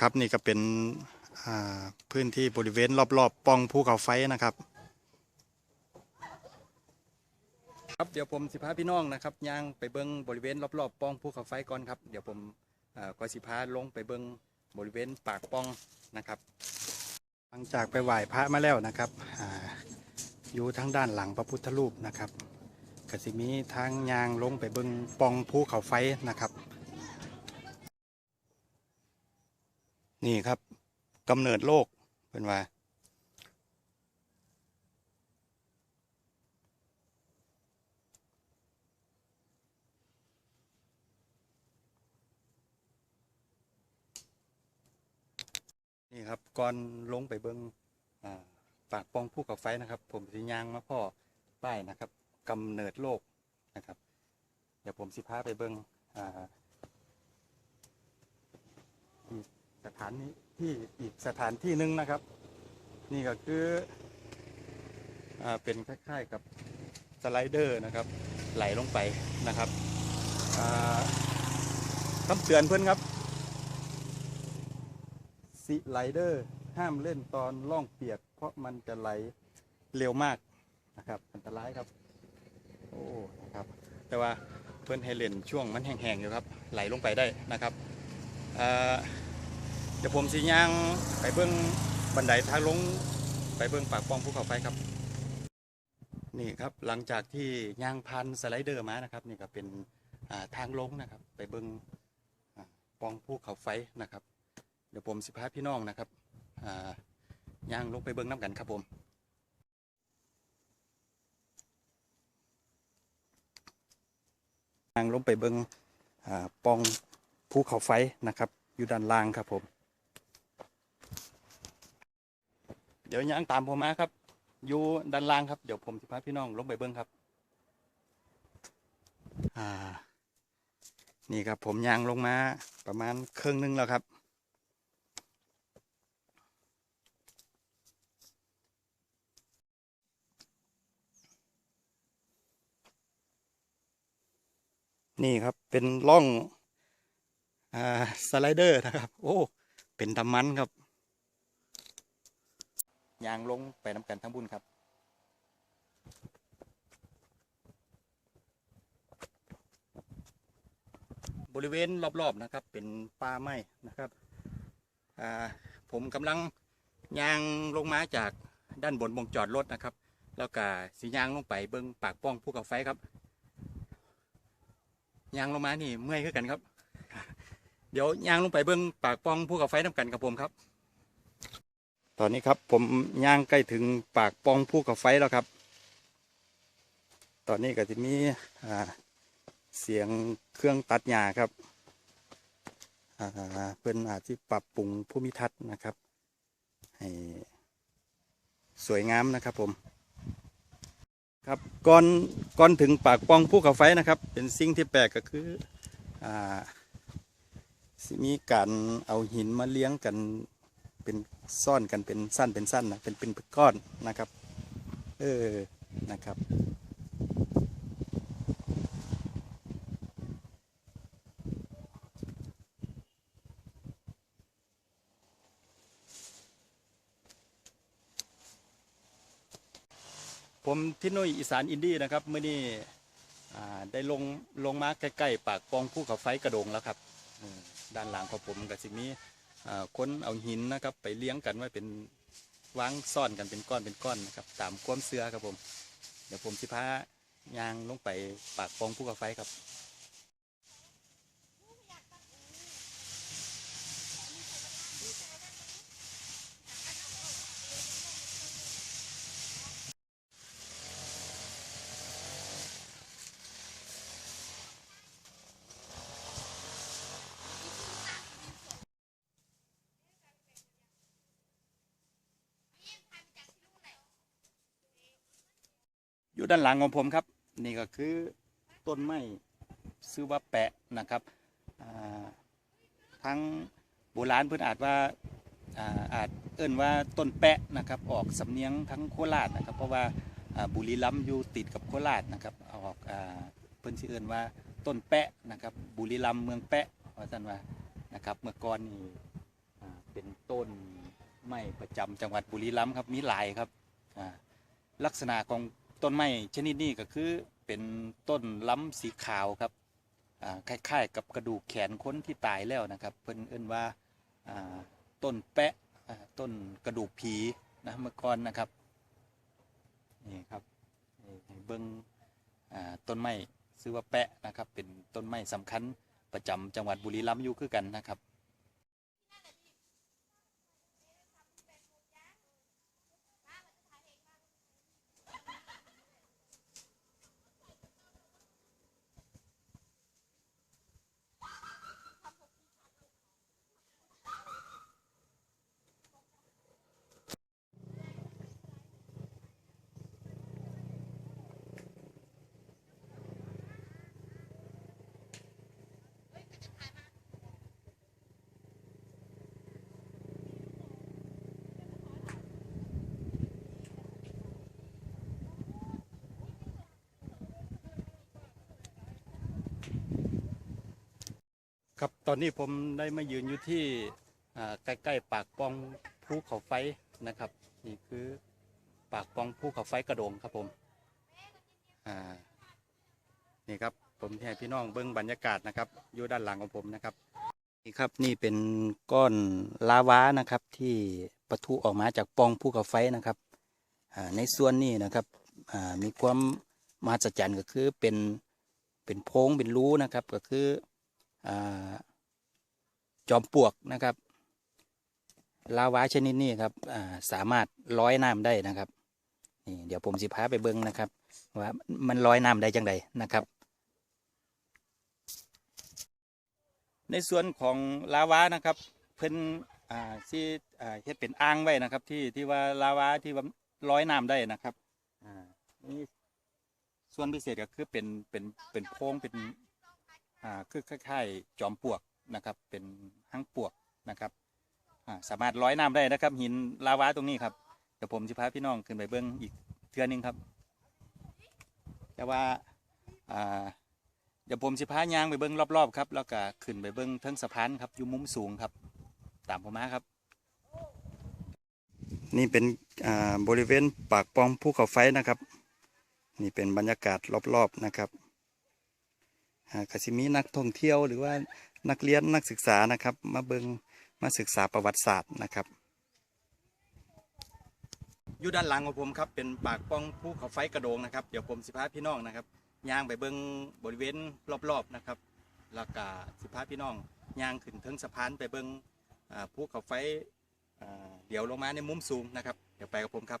ครับนี่ก็เป็นอ่าพื้นที่บริเวณรอบๆปล่องภูเขาไฟนะครับ ครับเดี๋ยวผมสิพาพี่น้องนะครับย่างไปเบิ้งบริเวณรอบๆปล่องภูเขาไฟก่อนครับ เดี๋ยวผมอ่าก็สิพาลงไปเบิ้งบริเวณปากปล่องนะครับ หลังจากไปไหว้พระมาแล้วนะครับอาอยู่ทางด้านหลังพระพุทธรูปนะครับกสิมีทางยางลงไปเบิ้งปล่องภูเขาไฟนะครับ นี่ครับกำเนิดโลกเป็นว่านี่ครับก่อนลงไปเบิงอ่าปากปองภูเขาไฟนะครับ ผมสิยางมาพ่อป้ายนะครับกำเนิดโลกนะครับ เดี๋ยวผมสิพาไปเบิงอ่าอีก สถานนี้ที่อีกสถานที่หนึ่งนะครับ นี่ก็คืออ่าเป็นคล้ายๆกับสไลเดอร์นะครับ ไหลลงไปนะครับคำเตือนเพื่อนครับสิไลเดอร์ห้ามเล่นตอนล่องเปียก เพราะมันจะไหลเร็วมากนะครับ อันตรายครับ โอ้นะครับ แต่ว่าเพื่อนให้เล่นช่วงมันแห้งๆอยู่ครับ ไหลลงไปได้นะครับอ่อ เดี๋ยวผมสีย่างไปเบื้องบันไดทางลงไปเบื้องปากปล่องภูเขาไฟครับ นี่ครับหลังจากที่ย่างพันสไลเดอร์มานะครับ นี่ก็เป็นทางลงนะครับ ไปเบื้องปล่องภูเขาไฟนะครับ เดี๋ยวผมสิพาพี่น้องนะครับย่างลงไปเบิ้องน้ำกันครับผมย่างลงไปเบิ้งอ่าปล่องภูเขาไฟนะครับ อยู่ด้านล่างครับผม เดี๋ยวย่างตามผมมาครับ อยู่ด้านล่างครับ เดี๋ยวผมสิพาพี่น้องลงไปเบิ้งครับ อ่า นี่ครับผมย่างลงมาประมาณครึ่งหนึงแล้วครับ นี่ครับเป็นร่อง อ่า สไลเดอร์นะครับ โอ้ เป็นตำมันครับ ยางลงไปน้ำกันทั้งบุญครับบริเวณรอบๆนะครับ เป็นป่าไม้นะครับผมกำลังยางลงมาจากด้านบนบงจอดรถนะครับ แล้วก็สียางลงไปเบิ้งปากป้องภูเขาไฟครับยางลงมานี่เมื่อยขึ้นกันครับ เดี๋ยวยางลงไปเบื้องปากปล่องภูเขาไฟน้ำกันกับผมครับ ตอนนี้ครับผมย่างใกล้ถึงปากปองภูเขาไฟแล้วครับ ตอนนี้ก็จะมีเสียงเครื่องตัดหญ้าครับเพื่อนอาจจะปรับปรุงภูมิทัศน์นะครับ ให้สวยงามนะครับผมครับก่อนก่อนถึงปากปองภูเขาไฟนะครับ เป็นสิ่งที่แปลกก็คืออ่ามีการเอาหินมาเลี้ยงกัน เป็นซ่อนกันเป็นสั้นเป็นสั้นนะเป็นเป็นก้อนนะครับ เออนะครับ ผมที่นุ้ยอีสานอินดี้นะครับเมื่อนี้อ่ได้ลงลงมาใกล้ๆปากป้องภูเขาไฟกระโดงแล้วครับด้านหลังของผมก็สิมีอ่า คนเอาหินนะครับ ไปเลี้ยงกันไว้เป็นวางซ่อนกันเป็นก้อนเป็นก้อนนะครับตามความเสื้อครับผม เดี๋ยวผมสิพายางลงไปปากปองภูเขาไฟครับ ด้านหลังของผมครับ นี่ก็คือต้นไม้ซื้อว่าแปะนะครับทั้งโบราณเพื่อนอาจว่าอาจเอิ่นว่าต้นแปะนะครับออกสำเนียงทั้งโคราชนะครับ เพราะว่าบุรีรัมย์อยู่ติดกับโคราชนะครับออกเพิ่อนชื่อเอิ่นว่าต้นแปะนะครับบุรีรัมย์เมืองแปะว่าท่านว่านะครับเมื่อก่อนนี่เป็นต้นไม้ประจำจังหวัดบุรีรัมย์ครับมีหลายครับลักษณะของ ต้นไม้ชนิดนี้ก็คือเป็นต้นล้ำสีขาวครับอ่าคล้ายๆ กับกระดูกแขนคนที่ตายแล้วนะครับ เพิ่นเอิ้นว่าต้นแปะต้นกระดูกผีนะเมื่อก่อนนะครับนี่ครับนี่เบิ้งอ่าต้นไม้ชื่อว่าแปะนะครับ เป็นต้นไม้สำคัญประจำจังหวัดบุรีรัมย์อยู่คือกันนะครับ ตอนนี้ผมได้มายืนอยู่ที่ใกล้ๆปากปองภูเขาไฟนะครับนี่คือปากปองภูเขาไฟกระโดงครับผมนี่ครับผมให้พี่น้องเบิ้งบรรยากาศนะครับอยู่ด้านหลังของผมนะครับนี่ครับนี่เป็นก้อนลาวานะครับที่ปะทุออกมาจากปองภูเขาไฟนะครับในส่วนนี้นะครับมีความมหัศจรรย์ก็คือเป็นเป็นโพงเป็นรูนะครับก็คือ จอมปลวกนะครับลาวาชนิดนี้ครับสามารถลอยน้ำได้นะครับนี่เดี๋ยวผมสิพาไปเบิ้งนะครับ ว่ามันลอยน้ำได้จังใดนะครับ ในส่วนของลาวานะครับ เพิ่นอที่เฮ็ดเป็นอ่างไว้นะครับ ที่ที่ว่าลาวาที่ว่าลอยน้ำได้นะครับนี่ส่วนพิเศษก็คือเป็นเป็นเป็นโพงเป็นคือคล้ายๆจอมปลวก นะครับ เป็นห้างปวกนะครับสามารถลอยน้ำได้นะครับ หินลาวาตรงนี้ครับเดี๋ยวผมจะพาพี่น้องขึ้นไปเบิ้งอีกเทือหนึงครับ แต่ว่าเดี๋ยวผมจะพายางไปเบิ้งรอบๆครับแล้วก็ขึ้นไปเบิ้งเทิงสะพานครับอยู่มุมสูงครับ ตามผมมาครับ นี่เป็นบริเวณปากปองภูเขาไฟนะครับ นี่เป็นบรรยากาศรอบๆนะครับอ่ากสิมีนักท่องเที่ยวหรือว่า นักเรียนนักศึกษานะครับ มาเบิงมาศึกษาประวัติศาสตร์นะครับอยู่ด้านหลังของผมครับเป็นปากป้องภูเขาไฟกระโดงนะครับเดี๋ยวผมสิพาพี่น้องนะครับย่างไปเบิงบริเวณรอบๆนะครับแล้วก็สิพาพี่น้องย่างขึ้นถึงสะพานไปเบิงภูเขาไฟเดี๋ยวลงมาในมุมสูงนะครับ เดี๋ยวไปกับผมครับ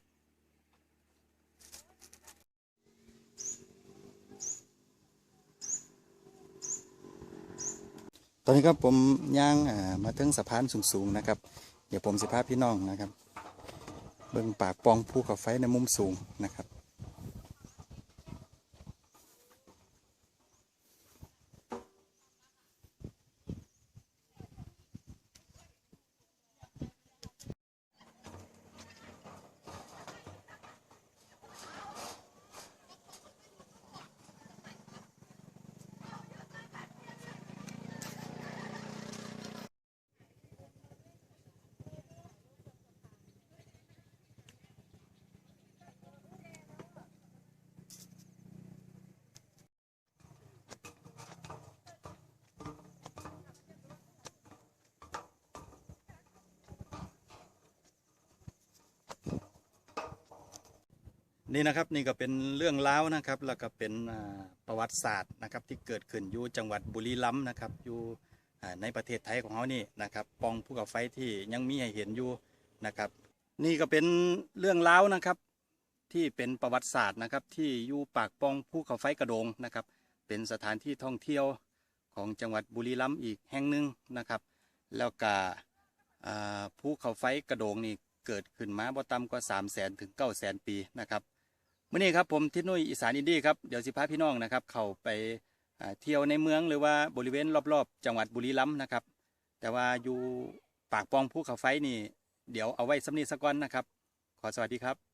อนนี้ครับผมย่างมาถึงสะพานสูงๆนะครับ เดี๋ยวผมสิพาพี่น้องนะครับ เบิ่งปากปองภูเขาไฟในมุมสูงนะครับ นี่นะครับนี่ก็เป็นเรื่องเล่านะครับแล้วก็เป็นประวัติศาสตร์นะครับที่เกิดขึ้นอยู่จังหวัดบุรีรัมย์นะครับอยู่ในประเทศไทยของเขานี่นะครับปองภูเขาไฟที่ยังมีให้เห็นอยู่นะครับ นี่ก็เป็นเรื่องเล่านะครับ ที่เป็นประวัติศาสตร์นะครับ ที่อยู่ปากปองภูเขาไฟกระโดงนะครับ เป็นสถานที่ท่องเที่ยวของจังหวัดบุรีรัมย์อีกแห่งหนึ่งนะครับ แล้วก็ภูเขาไฟกระโดงนี่เกิดขึ้นมาบ่ต่ำกว่า3 0 0 0 0 0ถึง9 0 0 0 0ปีนะครับ มื่อนี้ครับผมทิศนุ้ยอีสานอินดี้ครับเดี๋ยวสิพาพี่น้องนะครับ เข้าไปเที่ยวในเมืองหรือว่าบริเวณรอบๆ จังหวัดบุรีรัมย์นะครับ แต่ว่าอยู่ปากปองภูเขาไฟนี่ เดี๋ยวเอาไว้สำนีสัก่อนนะครับ ขอสวัสดีครับ